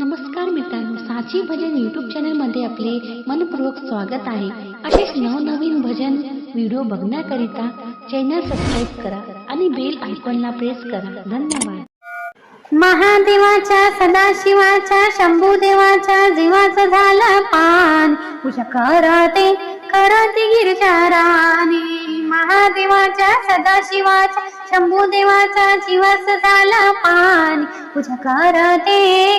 नमस्कार मित्रांनो साची भजन यूट्यूब चॅनलमध्ये आपले मनपूर्वक स्वागत आहे. असेच नवनवीन भजन व्हिडिओ बघण्याकरिता चॅनल सबस्क्राईब करा आणि बेल आयकॉनला प्रेस करा. धन्यवाद. महादेवाच्या सदाशिवाच्या शंभूदेवाच्या जीवाचं झालं पान. पूजा करते करते गिरजा महादेवाच्या सदाशिवाच्या शंभू देवाचा जीवस झाला पान पूजा करते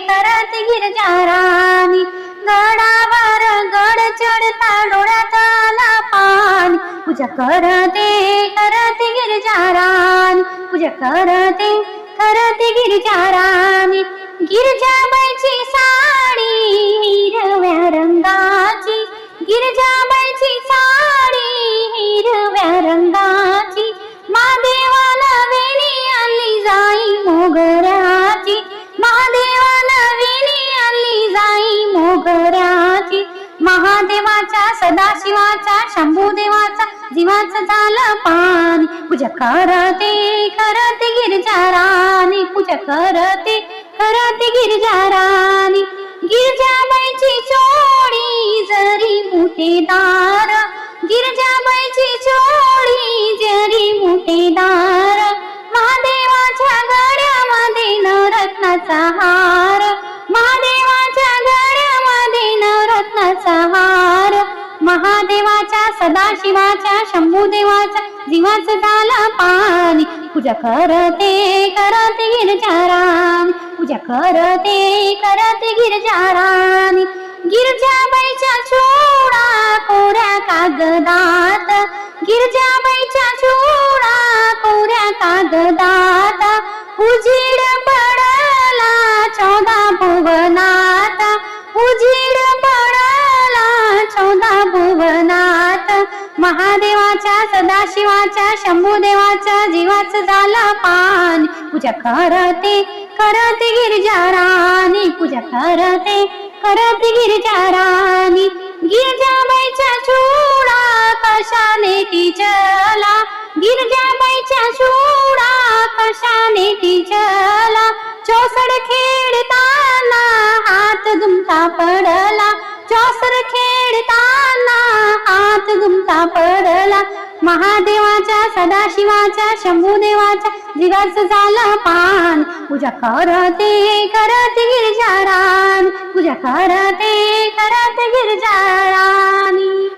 करत गिरजा राणी. गडावर गड चढता डोळ्यात आला पान पूजा करते करत गिरजा राणी. पूजा करते करत गिरजा राणी. गिरजाबाईची साडी हिरव्या रंगाची. गिरजा महादेवाच्या सदाशिवाच्या शंभूदेवाचा जीवाचं झालं पाणी. पूजा करते करते गिरजा राणी. पूजा करते करते गिरजा राणी. गिरजाबाईची चोळी जरी मुठेदार गिरजा महादेवाच्या शंभू देवाचा जीवाचं झाला पाणी. पूजा करते करते गिरजाराणी पूजा करते करते गिरजाराणी गिरजाबाईच्या चोळा कोऱ्या कागदात. गिरजाबाईच्या चोळा कोऱ्या कागदात. महादेवाच्या सदाशिवाच्या शंभूदेवाच्या जीवाच झाला पान. पूजा करते करते गिरजा राणी. पूजा करते करते गिरजा राणी. गिरजाबाईच्या चूडा कशाने टिचला? गिरजाबाईच्या चूडा कशाने तिचाला चोसड खेळताना हात दुमता पडला. हात दुमता पडला. महादेवाच्या सदाशिवाच्या शंभूदेवाच्या जीवाच झालं पान. पूजा करते करते गिरजा पूजा करते